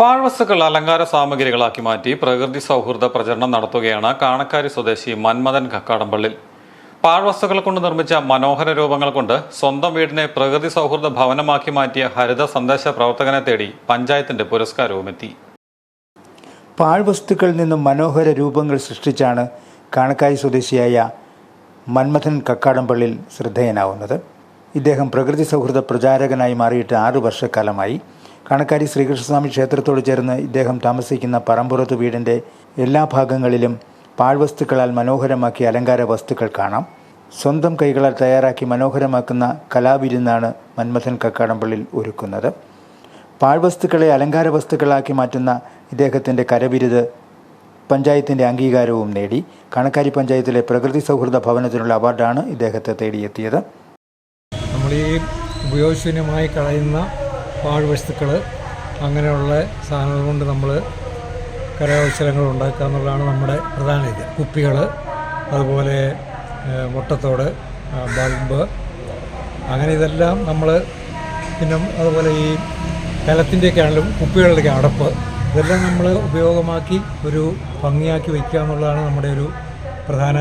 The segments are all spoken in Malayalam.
പാഴ്വസ്തുക്കൾ അലങ്കാര സാമഗ്രികളാക്കി മാറ്റി പ്രകൃതി സൗഹൃദ പ്രചരണം നടത്തുകയാണ് കാണക്കാരി സ്വദേശി മന്മഥൻ കക്കാടംപള്ളിൽ പാഴ്വസ്തുക്കൾ കൊണ്ട് നിർമ്മിച്ച മനോഹര രൂപങ്ങൾ കൊണ്ട് സ്വന്തം വീടിനെ പ്രകൃതി സൗഹൃദ ഭവനമാക്കി മാറ്റിയ ഹരിത സന്ദേശ പ്രവർത്തകനെ തേടി പഞ്ചായത്തിന്റെ പുരസ്കാരവും എത്തി പാഴ്വസ്തുക്കളിൽ നിന്നും മനോഹര രൂപങ്ങൾ സൃഷ്ടിച്ചാണ് കാണക്കാരി സ്വദേശിയായ മന്മഥൻ കക്കാടംപള്ളിയിൽ ശ്രദ്ധേയനാവുന്നത്. ഇദ്ദേഹം പ്രകൃതി സൗഹൃദ പ്രചാരകനായി മാറിയിട്ട് ആറു വർഷക്കാലമായി കാണക്കാരി ശ്രീകൃഷ്ണസ്വാമി ക്ഷേത്രത്തോട് ചേർന്ന് ഇദ്ദേഹം താമസിക്കുന്ന പറമ്പുറത്ത് വീടിന്റെ എല്ലാ ഭാഗങ്ങളിലും പാഴ്വസ്തുക്കളാൽ മനോഹരമാക്കിയ അലങ്കാര വസ്തുക്കൾ കാണാം. സ്വന്തം കൈകളാൽ തയ്യാറാക്കി മനോഹരമാക്കുന്ന കലാവിരുന്നാണ് മന്മഥൻ കക്കാടംപള്ളിൽ ഒരുക്കുന്നത്. പാഴ്വസ്തുക്കളെ അലങ്കാര വസ്തുക്കളാക്കി മാറ്റുന്ന ഇദ്ദേഹത്തിന്റെ കരവിരുത് പഞ്ചായത്തിന്റെ അംഗീകാരവും നേടി. കണക്കാരി പഞ്ചായത്തിലെ പ്രകൃതി സൗഹൃദ ഭവനത്തിനുള്ള അവാർഡാണ് ഇദ്ദേഹത്തെ തേടിയെത്തിയത്. നമ്മൾ ഈ ഉപയോഗശൂന്യമായി കളയുന്ന പാഴ്വസ്തുക്കൾ അങ്ങനെയുള്ള സാധനങ്ങൾ കൊണ്ട് നമ്മൾ കരകൗശലങ്ങൾ ഉണ്ടാക്കുക എന്നുള്ളതാണ് നമ്മുടെ പ്രധാന ഇത്. കുപ്പികൾ അതുപോലെ മുട്ടത്തോട് ബൾബ് അങ്ങനെ ഇതെല്ലാം നമ്മൾ പിന്നെ അതുപോലെ ഈ കലത്തിന്റെയൊക്കെ ആണെങ്കിലും കുപ്പികളുടെയൊക്കെ അടപ്പ് ഇതെല്ലാം നമ്മൾ ഉപയോഗമാക്കി ഒരു ഭംഗിയാക്കി വയ്ക്കുക എന്നുള്ളതാണ് നമ്മുടെ ഒരു പ്രധാന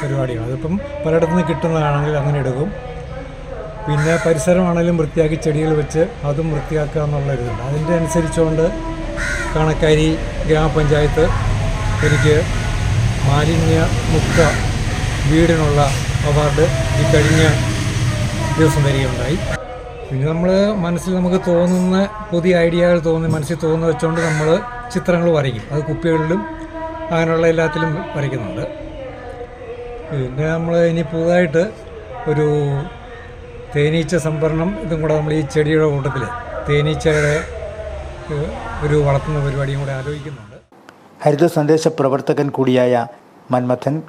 പരിപാടികൾ. അതിപ്പം പലയിടത്തുനിന്ന് കിട്ടുന്നതാണെങ്കിൽ അങ്ങനെ എടുക്കും. പിന്നെ പരിസരമാണെങ്കിലും വൃത്തിയാക്കി ചെടികൾ വെച്ച് അതും വൃത്തിയാക്കുക എന്നുള്ള ഇതുണ്ട് അതിന്റെ അനുസരിച്ചുകൊണ്ട് കാണക്കാരി ഗ്രാമപഞ്ചായത്ത് എനിക്ക് മാലിന്യ മുക്ത വീടിനുള്ള അവാർഡ് ഈ കഴിഞ്ഞ ദിവസം വരികയുണ്ടായി പിന്നെ നമ്മൾ മനസ്സിൽ നമുക്ക് തോന്നുന്ന പുതിയ ഐഡിയകൾ തോന്നി മനസ്സിൽ തോന്നുന്ന വെച്ചുകൊണ്ട് നമ്മൾ ചിത്രങ്ങൾ വരയ്ക്കും. അത് കുപ്പികളിലും അങ്ങനെയുള്ള എല്ലാത്തിലും വരയ്ക്കുന്നുണ്ട്. പിന്നെ നമ്മൾ ഇനി പുതുതായിട്ട് ഒരു തേനീച്ച സംഭരണം ഇതും കൂടെ നമ്മൾ ഈ ചെടിയുടെ കൂട്ടത്തിൽ തേനീച്ചയുടെ ഒരു വളർത്തുന്ന പരിപാടിയും കൂടെ ആലോചിക്കുന്നുണ്ട്. ഹരിത സന്ദേശ പ്രവർത്തകൻ കൂടിയായ മന്മഥൻ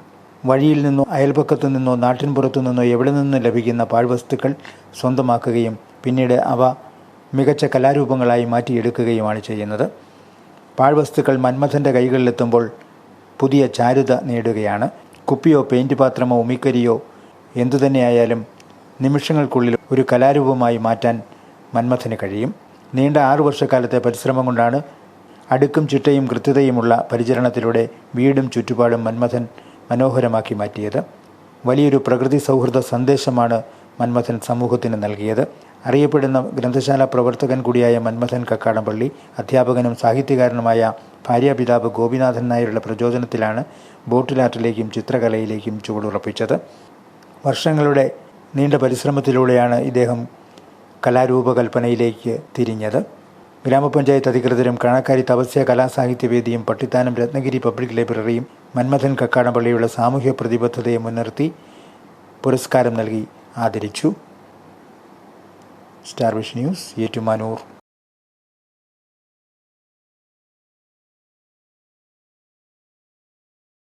വഴിയിൽ നിന്നോ അയൽപക്കത്തു നിന്നോ നാട്ടിൻപുറത്തു നിന്നോ എവിടെ നിന്നും ലഭിക്കുന്ന പാഴ്വസ്തുക്കൾ സ്വന്തമാക്കുകയും പിന്നീട് അവ മികച്ച കലാരൂപങ്ങളായി മാറ്റിയെടുക്കുകയുമാണ് ചെയ്യുന്നത്. പാഴ്വസ്തുക്കൾ മന്മഥന്റെ കൈകളിലെത്തുമ്പോൾ പുതിയ ചാരുത നേടുകയാണ്. കുപ്പിയോ പെയിന്റ് പാത്രമോ ഉമിക്കരിയോ എന്തുതന്നെയായാലും നിമിഷങ്ങൾക്കുള്ളിൽ ഒരു കലാരൂപമായി മാറ്റാൻ മന്മഥന് കഴിയും. നീണ്ട ആറു വർഷക്കാലത്തെ പരിശ്രമം കൊണ്ടാണ് അടുക്കും ചിട്ടയും കൃത്യതയുമുള്ള പരിചരണത്തിലൂടെ വീടും ചുറ്റുപാടും മന്മഥൻ മനോഹരമാക്കി മാറ്റിയത്. വലിയൊരു പ്രകൃതി സൗഹൃദ സന്ദേശമാണ് മന്മഥൻ സമൂഹത്തിന് നൽകിയത്. അറിയപ്പെടുന്ന ഗ്രന്ഥശാല പ്രവർത്തകൻ കൂടിയായ മന്മഥൻ കക്കാടംപള്ളി അധ്യാപകനും സാഹിത്യകാരനുമായ ഭാര്യാപിതാവ് ഗോപിനാഥൻ നായരുടെ പ്രചോദനത്തിലാണ് ബോട്ടിലാറ്റിലേക്കും ചിത്രകലയിലേക്കും ചുവടുറപ്പിച്ചത്. വർഷങ്ങളുടെ നീണ്ട പരിശ്രമത്തിലൂടെയാണ് ഇദ്ദേഹം കലാരൂപകൽപ്പനയിലേക്ക് തിരിഞ്ഞത്. ഗ്രാമപഞ്ചായത്ത് അധികൃതരും കണക്കാരി തപസ്യ കലാസാഹിത്യവേദിയും പട്ടിത്താനം രത്നഗിരി പബ്ലിക് ലൈബ്രറിയും മന്മഥൻ കക്കാടമ്പള്ളിയുടെ സാമൂഹ്യ പ്രതിബദ്ധതയെ മുൻനിർത്തി പുരസ്കാരം നൽകി ആദരിച്ചു. Starvish news Ettumanoor.